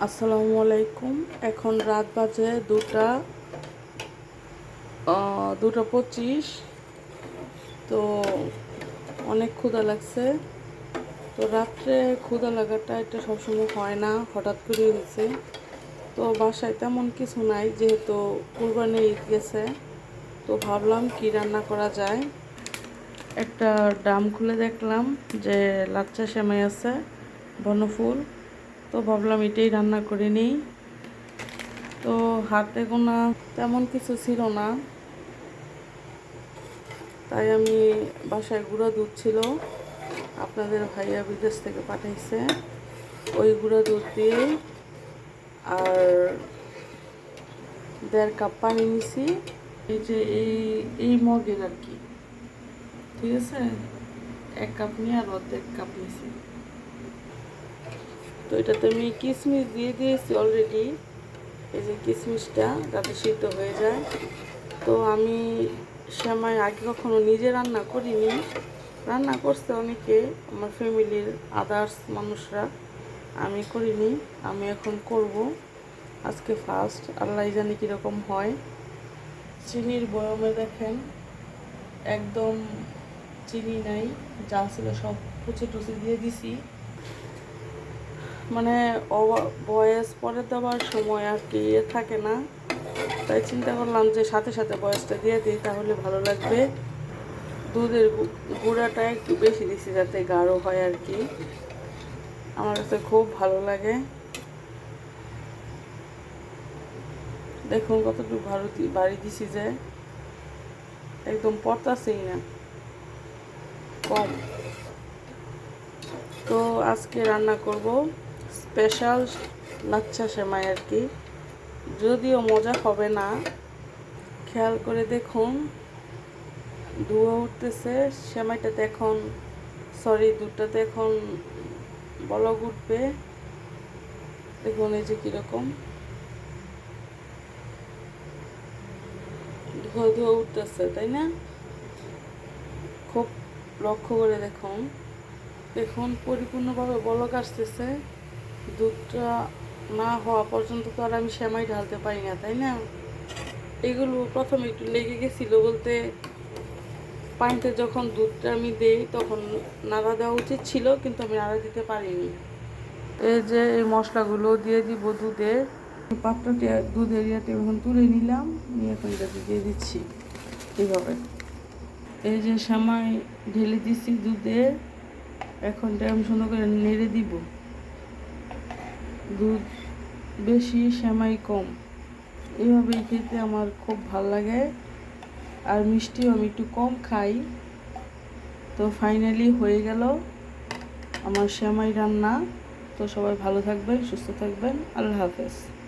আসসালামু আলাইকুম। এখন রাত বাজে দুটা দুটা পঁচিশ। তো অনেক ক্ষুধা লাগছে। তো রাত্রে ক্ষুধা লাগাটা এটা সবসময় হয় না, হঠাৎ করে হয়েছে। তো বাসায় তেমন কিছু নাই, যেহেতু কুরবানি ঈদ গেছে। তো ভাবলাম কি রান্না করা যায়। একটা ডাম খুলে দেখলাম যে লাচ্চা সেমাই আছে, বনফুল। তো ভাবলাম এটাই রান্না করে নিই। তো হাতে গোনা তেমন কিছু ছিল না। তাই আমি বাসায় গুঁড়া দুধ ছিল। আপনাদের ভাইয়া বিদেশ থেকে পাঠাইছে। ওই গুঁড়া দুধ দিয়ে আর দেড় কাপ পানি নিছি। এই যে এই এই মগের আর কি। ঠিক আছে? এক কাপ নিয়ে আর অর্ধেক কাপ নিছি। তো এটাতে আমি কিশমিশ দিয়ে দিয়েছি অলরেডি এই যে কিশমিশটা যাতে সিদ্ধ হয়ে যায়। তো আমি সেমাই আগে কখনো নিজে রান্না করিনি। রান্না করছে অনেকে, আমার ফ্যামিলির আদার্স মানুষরা। আমি করিনি, আমি এখন করব। আজকে ফার্স্ট আল্লাহ জানি কীরকম হয়। চিনির বয়মে দেখেন, একদম চিনি নাই, যা ছিল সব কুচে টুচে দিয়ে দিছি। মানে বয়স পরে দেওয়ার সময় আর কি ইয়ে থাকে না। তাই চিন্তা করলাম যে সাথে সাথে বয়সটা দিয়ে দিই, তাহলে ভালো লাগবে। দুধের গুঁড়াটা একটু বেশি দিছি যাতে গাঢ় হয় আর কি। আমার কাছে খুব ভালো লাগে। দেখুন কতটুকু ভালো বাড়ি দিছি যে। একদম পড়তাছেই না। কম। তো আজকে রান্না করব। স্পেশাল লাচ্ছা সেমাই আর কি। যদিও মজা হবে না, খেয়াল করে দেখুন। ধোয়া উঠতেছে, সেমাইটাতে এখন সরি দুধটাতে এখন বলক উঠবে। দেখুন এই যে কীরকম। ধোয়া ধোয়া উঠতেছে, তাই না? খুব লক্ষ্য করে দেখুন। দেখুন, পরিপূর্ণভাবে বলক আসতেছে। দুধটা না হওয়া পর্যন্ত তো আর আমি সেমাই ঢালতে পারি না, তাই না? এগুলো প্রথমে একটু লেগে গেছিল বলতে পানিতে যখন দুধটা আমি দেই তখন নাড়া দেওয়া উচিত ছিল, কিন্তু আমি নাড়া দিতে পারিনি। এই যে এই মশলাগুলো দিয়ে দিব দুধে। পাত্রটি দুধের ইয়াতে এখন তুলে নিলাম, নিয়ে এখন এটাতে দিয়ে দিচ্ছি। এইভাবে। এই যে সামাই ঢেলে দিচ্ছি দুধে, এখন আমি সুন্দর করে নেড়ে দিব। দুধ বেশি, সেমাই কম। এইভাবেই খেতে আমার খুব ভালো লাগে। আর মিষ্টিও আমি একটু কম খাই। তো ফাইনালি হয়ে গেল আমার সেমাই রান্না। তো সবাই ভালো থাকবেন, সুস্থ থাকবেন। আল্লাহ হাফেজ।